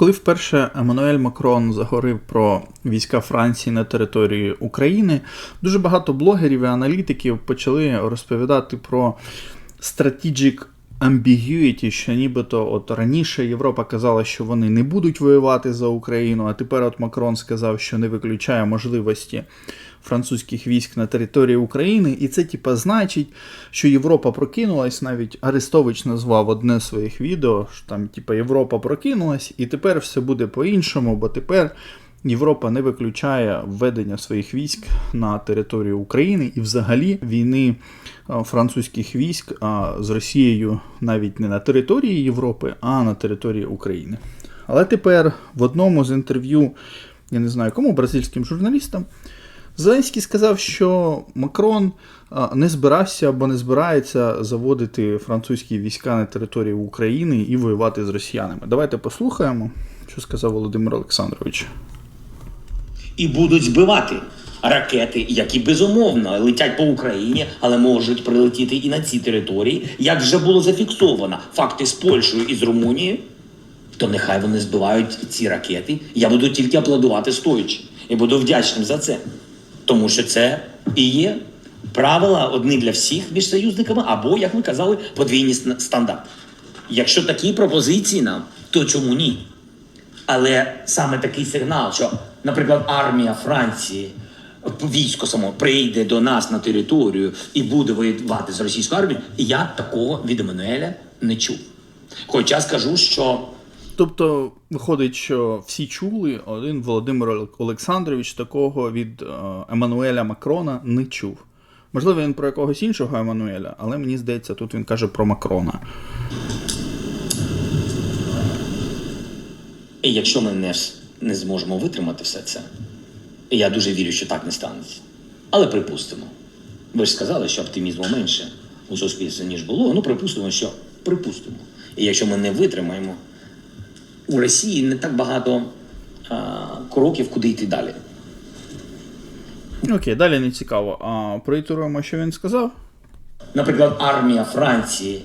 Коли вперше Еммануель Макрон заговорив про війська Франції на території України, дуже багато блогерів і аналітиків почали розповідати про strategic ambiguity, що нібито от раніше Європа казала, що вони не будуть воювати за Україну, а тепер от Макрон сказав, що не виключає можливості французьких військ на території України, і це типа значить, що Європа прокинулась. Навіть Арестович назвав одне з своїх відео, що там, типа, Європа прокинулась, і тепер все буде по-іншому, бо тепер. Європа не виключає введення своїх військ на територію України і взагалі війни французьких військ з Росією навіть не на території Європи, а на території України. Але тепер в одному з інтерв'ю, я не знаю кому, бразильським журналістам, Зеленський сказав, що Макрон не збирався або не збирається заводити французькі війська на територію України і воювати з росіянами. Давайте послухаємо, що сказав Володимир Олександрович. І будуть збивати ракети, які безумовно летять по Україні, але можуть прилетіти і на ці території. Як вже було зафіксовано факти з Польщею і з Румунією, то нехай вони збивають ці ракети. Я буду тільки аплодувати стоячи і буду вдячним за це. Тому що це і є правила одні для всіх між союзниками, або, як ви казали, подвійні ст- стандарти. Якщо такі пропозиції нам, то чому ні? Але саме такий сигнал, що, наприклад, армія Франції, військо само прийде до нас на територію і буде воювати з російською армією, я такого від Еммануеля не чув. Хоча скажу, що Тобто, виходить, що всі чули, один Володимир Олександрович такого від е, Еммануеля Макрона не чув. Можливо, він про якогось іншого Еммануеля, але мені здається, тут він каже про Макрона. І якщо ми не, не зможемо витримати все це, і я дуже вірю, що так не станеться. Але припустимо. Ви ж сказали, що оптимізму менше у суспільстві, ніж було. Ну, припустимо, що припустимо. І якщо ми не витримаємо, у Росії не так багато а, кроків, куди йти далі. Окей, далі не цікаво. А проітируємо, що він сказав. Наприклад, армія Франції,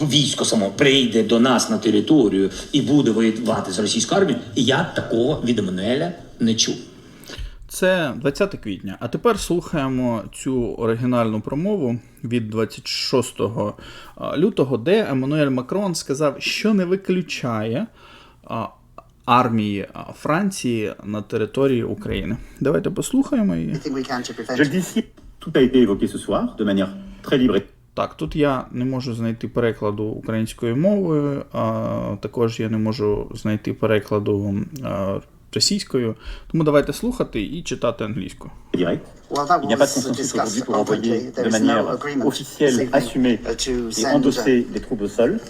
військо само прийде до нас на територію і буде воювати з російською армією, і я такого від Еммануеля не чув. Це 20 квітня. А тепер слухаємо цю оригінальну промову від 26 лютого, де Еммануель Макрон сказав, що не виключає армії Франції на території України. Давайте послухаємо її. Je le dis ici, tout a été évoqué ce soir de manière très libre et Так, тут я не можу знайти перекладу українською мовою, а також я не можу знайти перекладу російською. Тому давайте слухати і читати англійською. That Il n'y a pas de consensus aujourd'hui pour envoyer de manière officielle, assumée uh, et uh, des troupes au sol,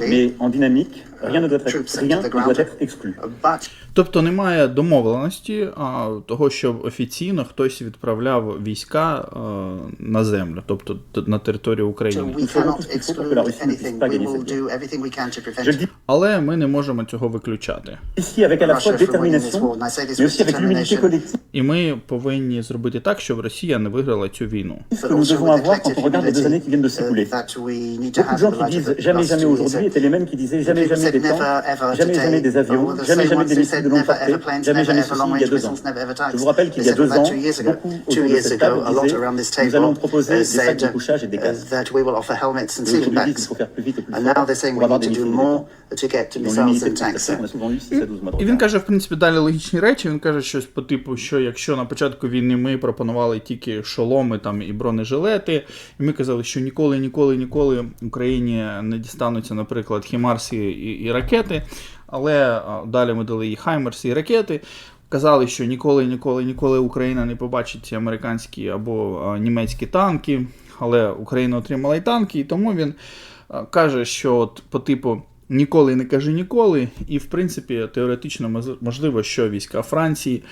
mais en dynamique, rien ne doit être, rien ne doit être exclu. Uh, Тобто немає домовленості а, того, щоб офіційно хтось відправляв війська а, на землю, тобто на територію України. Але ми не можемо цього виключати. І ми повинні зробити так, щоб Росія не виграла цю війну. uh, il Je vous rappelle qu'il y a deux ans, beaucoup autour de cette table disaient nous allons proposer uh, des sacs de couchage et des uh, casques. aujourd'hui, bags. faut faire plus vite et plus fort now they're saying pour we avoir need des to do missiles more to get to missiles and de tanks. on a souvent eu 6 à 12 mois de І він каже, в принципі, далі логічні речі. Він каже щось по типу, що якщо на початку війни ми пропонували тільки шоломи там і бронежилети, і ми казали, що ніколи, ніколи, ніколи Україні не дістануться, наприклад, хімарси і, і ракети. Але далі ми дали їй хаймерси і ракети. Казали, що ніколи, ніколи, ніколи Україна не побачить американські або німецькі танки, але Україна отримала і танки, і тому він каже, що от по типу. Ніколи не кажи ніколи, і в принципі теоретично можливо, що війська Франції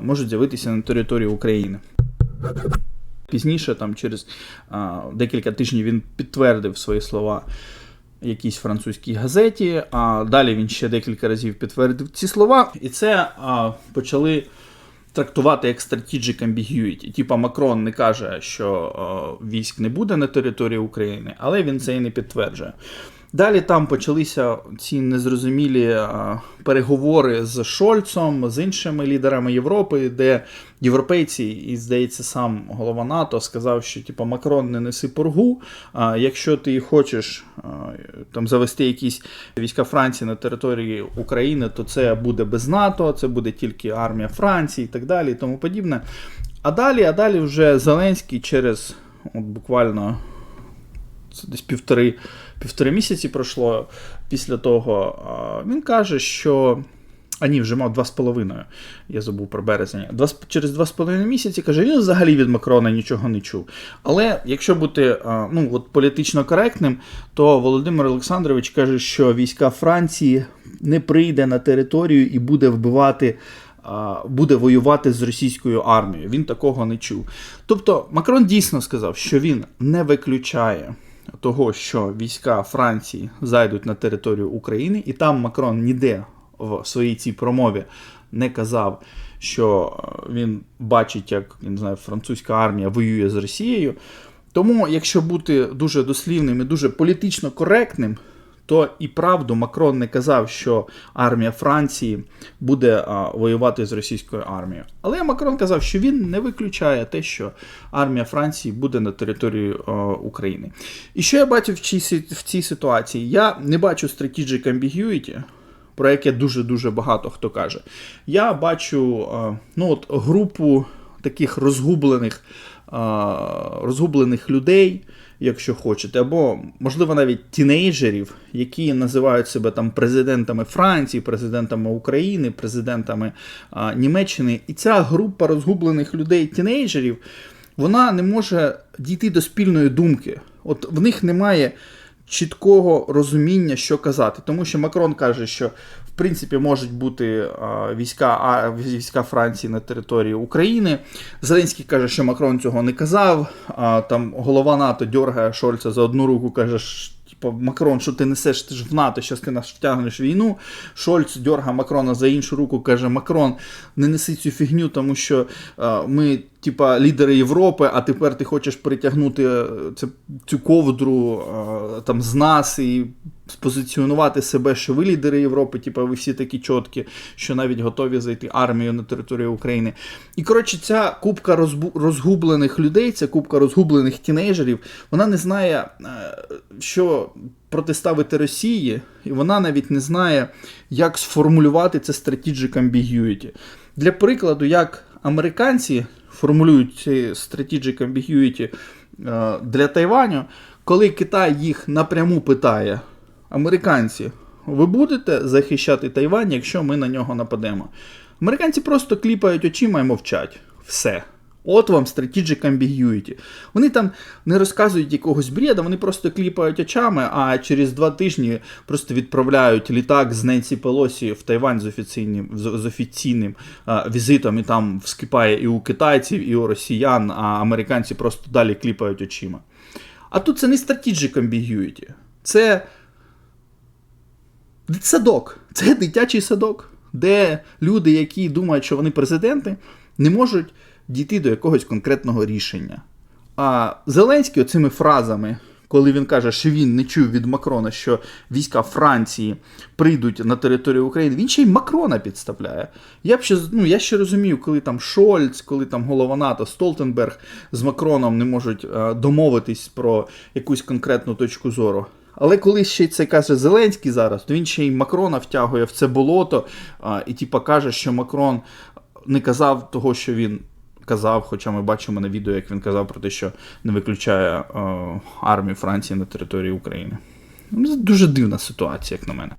можуть з'явитися на території України. Пізніше, там через а, декілька тижнів, він підтвердив свої слова якійсь французькій газеті, а далі він ще декілька разів підтвердив ці слова, і це а, почали трактувати як strategic ambiguity. Типа Макрон не каже, що а, військ не буде на території України, але він це і не підтверджує. Далі там почалися ці незрозумілі переговори з Шольцом, з іншими лідерами Європи, де європейці, і здається, сам голова НАТО сказав, що типу, Макрон не неси поргу. А якщо ти хочеш там завести якісь війська Франції на території України, то це буде без НАТО, це буде тільки армія Франції і так далі, і тому подібне. А далі, а далі вже Зеленський через от буквально це десь півтори, півтори місяці пройшло після того. Він каже, що. А ні, вже мав два з половиною. Я забув про березень. Два, через два з половиною місяці каже, він взагалі від Макрона нічого не чув. Але якщо бути ну, от, політично коректним, то Володимир Олександрович каже, що війська Франції не прийде на територію і буде вбивати. Буде воювати з російською армією. Він такого не чув. Тобто Макрон дійсно сказав, що він не виключає того, що війська Франції зайдуть на територію України, і там Макрон ніде в своїй цій промові не казав, що е, він бачить, як я не знаю, французька армія воює з Росією. Тому, якщо бути дуже дослівним і дуже політично коректним, то і правду Макрон не казав, що армія Франції буде а, воювати з російською армією. Але Макрон казав, що він не виключає те, що армія Франції буде на території а, України. І що я бачу в цій, в цій ситуації? Я не бачу strategic ambiguity, про яке дуже-дуже багато хто каже. Я бачу а, ну, от, групу таких розгублених, а, розгублених людей, якщо хочете, або, можливо, навіть тінейджерів, які називають себе там президентами Франції, президентами України, президентами а, Німеччини. І ця група розгублених людей, тінейджерів, вона не може дійти до спільної думки. От в них немає чіткого розуміння, що казати. Тому що Макрон каже, що в принципі можуть бути війська, війська Франції на території України. Зеленський каже, що Макрон цього не казав. Там голова НАТО дьоргає Шольца за одну руку, каже. «Ш- Типа, Макрон, що ти несеш, ти ж в НАТО, зараз ти нас втягнеш війну. Шольц дьорга Макрона за іншу руку, каже: Макрон, не неси цю фігню, тому що ми, типа, лідери Європи, а тепер ти хочеш притягнути е, це, цю ковдру е, там з нас і спозиціонувати себе, що ви лідери Європи, типа, ви всі такі чіткі, що навіть готові зайти армію на територію України. І коротше, ця кубка розбу- розгублених людей, ця кубка розгублених тінейджерів, вона не знає, е, що протиставити Росії, і вона навіть не знає, як сформулювати це strategic ambiguity. Для прикладу, як американці формулюють ці strategic ambiguity е, для Тайваню, коли Китай їх напряму питає: американці, ви будете захищати Тайвань, якщо ми на нього нападемо? Американці просто кліпають очима і мовчать. Все. От вам strategic ambiguity. Вони там не розказують якогось бріда, вони просто кліпають очами, а через два тижні просто відправляють літак з Ненсі Пелосі в Тайвань з офіційним, з офіційним а, візитом, і там вскипає і у китайців, і у росіян, а американці просто далі кліпають очима. А тут це не strategic ambiguity. Це садок. Це дитячий садок, де люди, які думають, що вони президенти, не можуть дійти до якогось конкретного рішення. А Зеленський оцими фразами, коли він каже, що він не чув від Макрона, що війська Франції прийдуть на територію України, він ще й Макрона підставляє. Я б ще ну, я ще розумію, коли там Шольц, коли там голова НАТО, Столтенберг з Макроном не можуть е, домовитись про якусь конкретну точку зору. Але коли ще це каже Зеленський зараз, то він ще й Макрона втягує в це болото а, і типа каже, що Макрон не казав того, що він казав, хоча ми бачимо на відео, як він казав про те, що не виключає е, армію Франції на території України. Це дуже дивна ситуація, як на мене.